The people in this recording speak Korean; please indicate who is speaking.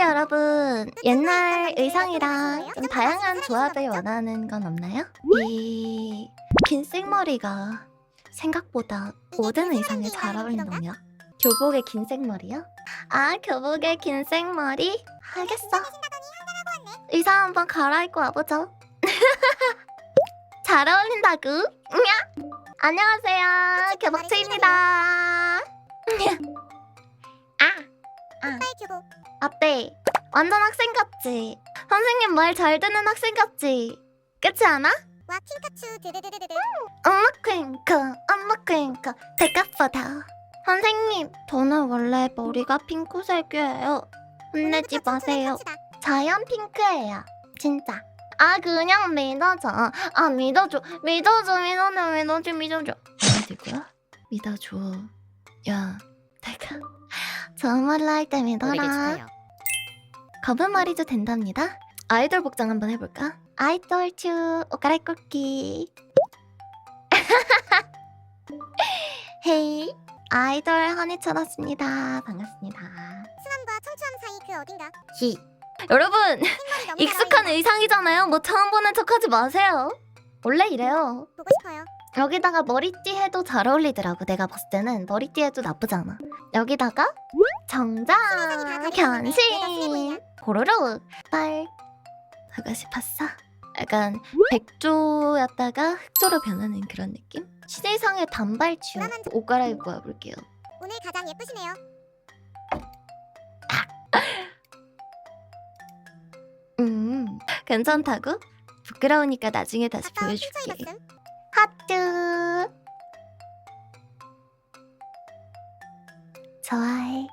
Speaker 1: 여러분 옛날 의상이랑 좀 다양한 조합을 원하는 건 없나요? 이 긴 생머리가 생각보다 모든 의상에 잘 어울린다며 교복에 긴 생머리요? 아 교복에 긴 생머리? 알겠어 의상 한번 갈아입고 와보죠 잘 어울린다구 냐 안녕하세요 교복체입니다 아 아.
Speaker 2: 교복
Speaker 1: 어때? 완전 학생 같지? 선생님 말 잘 듣는 학생 같지? 그렇지 않아?
Speaker 2: 와 킹카츄 드드드드드
Speaker 1: 엄마 퀸크 엄마 퀸크 대가보다. 선생님 저는 원래 머리가 핑크색이에요. 혼내지 마세요. 자연 핑크예요. 진짜. 아 그냥 믿어줘. 아 믿어줘. 믿어줘 믿어줘 믿어줘 믿어줘? 믿어줘. 야 좋은 말로 할때 믿어라 검은 머리도 된답니다. 아이돌 복장 한번 해볼까? 아이돌 츄 옷 갈아입기. 헤이 아이돌 허니 찾았습니다. 반갑습니다.
Speaker 2: 수남과 청초함 사이 그 어딘가
Speaker 1: 히 여러분
Speaker 2: 생머리 너무
Speaker 1: 익숙한
Speaker 2: 잘 어울리네.
Speaker 1: 의상이잖아요. 뭐 처음 보는 척하지 마세요. 원래 이래요.
Speaker 2: 보고 싶어요
Speaker 1: 여기다가 머리띠 해도 잘 어울리더라고. 내가 봤을 때는 머리띠 해도 나쁘지 않아. 여기다가 견신
Speaker 2: 보이냐?
Speaker 1: 고로로 빨 하고 싶었어. 약간 백조였다가 흑조로 변하는 그런 느낌? 시대상의
Speaker 2: 불안한
Speaker 1: 옷 갈아입고 와볼게요.
Speaker 2: 오늘 가장 예쁘시네요
Speaker 1: 음 괜찮다고? 부끄러우니까 나중에 다시 보여줄게. 하트 좋아해.